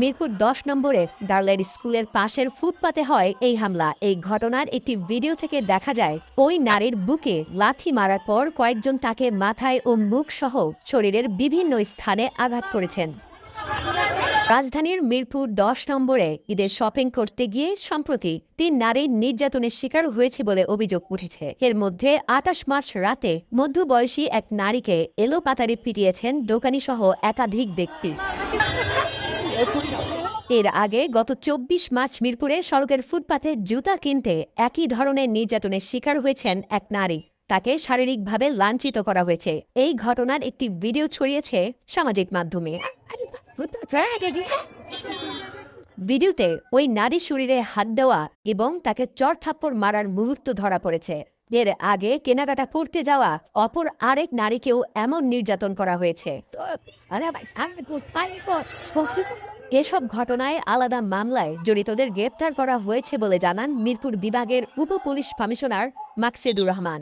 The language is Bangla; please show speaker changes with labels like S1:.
S1: মিরপুর দশ নম্বরের ডার্লাইট স্কুলের পাশের ফুটপাতে হয় এই হামলা। এই ঘটনার একটি ভিডিও থেকে দেখা যায়, ওই নারীর বুকে লাথি মারার পর কয়েকজন তাকে মাথায় ও মুখ সহ শরীরের বিভিন্ন স্থানে আঘাত করেছেন। রাজধানীর মিরপুর দশ নম্বরে ঈদের শপিং করতে গিয়ে সম্প্রতি তিন নারী নির্যাতনের শিকার হয়েছে বলে অভিযোগ উঠেছে। এর মধ্যে আটাশ মার্চ রাতে মধ্যবয়সী এক নারীকে এলোপাতারি পিটিয়েছেন দোকানি সহ একাধিক ব্যক্তি। এর আগে গত চব্বিশ মার্চ মিরপুরে সড়কের ফুটপাথে জুতা কিনতে একই ধরনের নির্যাতনের শিকার হয়েছেন এক নারী। তাকে শারীরিকভাবে লাঞ্ছিত করা হয়েছে। এই ঘটনার একটি ভিডিও ছড়িয়েছে সামাজিক মাধ্যমে। ভিডিওতে ওই নারীর শরীরে হাত দেওয়া এবং তাকে চর থাপ্পড় মারার মুহূর্ত ধরা পড়েছে। এর আগে কেনাকাটা করতে যাওয়া অপর আরেক নারীকেও এমন নির্যাতন করা হয়েছে। এসব ঘটনায় আলাদা মামলায় জড়িতদের গ্রেপ্তার করা হয়েছে বলে জানান মিরপুর বিভাগের উপ পুলিশ কমিশনার মাকসেদুর রহমান।